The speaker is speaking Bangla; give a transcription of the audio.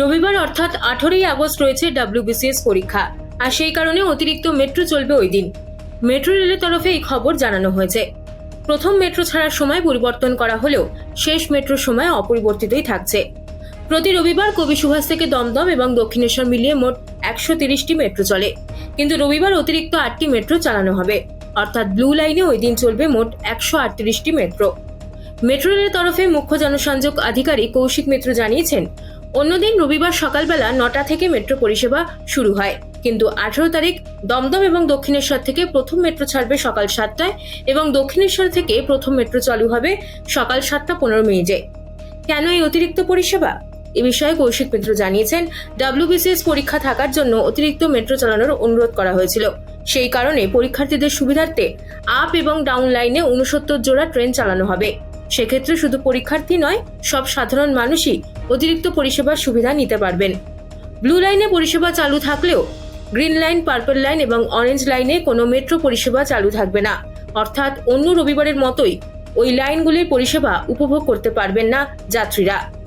রবিবার অর্থাৎ আঠেরোই আগস্ট রয়েছে ডাব্লিউবিসিএস পরীক্ষা, আর সেই কারণে অতিরিক্ত মেট্রো চলবে ওই দিন। মেট্রো রেলের তরফে এই খবর জানানো হয়েছে। প্রথম মেট্রো ছাড়ার সময় পরিবর্তন করা হলেও শেষ মেট্রোর সময় অপরিবর্তিতই থাকছে। প্রতি রবিবার কবি সুভাষ থেকে দমদম এবং দক্ষিণেশ্বর মিলিয়ে মোট একশো তিরিশটি মেট্রো চলে। কিন্তু রবিবার অতিরিক্ত আটটি মেট্রো চালানো হবে। অর্থাৎ ব্লু লাইনে ওই দিন চলবে মোট একশো আটত্রিশটি মেট্রো। মেট্রো রেলের তরফে মুখ্য জনসংযোগ আধিকারিক কৌশিক মিত্র জানিয়েছেন অন্যদিন রবিবার সকালবেলা নটা থেকে মেট্রো পরিষেবা শুরু হয়। কিন্তু আঠারো তারিখ দমদম এবং দক্ষিণেশ্বর থেকে প্রথম মেট্রো ছাড়বে সকাল সাতটায় এবং দক্ষিণেশ্বর থেকে প্রথম মেট্রো চালু হবে সকাল সাতটা পনেরো মিনিটে। কেন এই অতিরিক্ত পরিষেবা? এ বিষয়ে কৌশিক মিত্র জানিয়েছেন, ডাব্লিউবিসিএস পরীক্ষা থাকার জন্য অতিরিক্ত মেট্রো চালানোর অনুরোধ করা হয়েছিল। সেই কারণে পরীক্ষার্থীদের সুবিধার্থে আপ এবং ডাউন লাইনে উনসত্তর জোড়া ট্রেন চালানো হবে। সেক্ষেত্রে শুধু পরীক্ষার্থী নয়, সব সাধারণ মানুষই অতিরিক্ত পরিষেবার সুবিধা নিতে পারবেন। ব্লু লাইনে পরিষেবা চালু থাকলেও, গ্রিন লাইন, পার্পল লাইন এবং অরেঞ্জ লাইনে কোনো মেট্রো পরিষেবা চালু থাকবে না। অর্থাৎ অন্য রবিবারের মতোই ওই লাইনগুলির পরিষেবা উপভোগ করতে পারবেন না যাত্রীরা।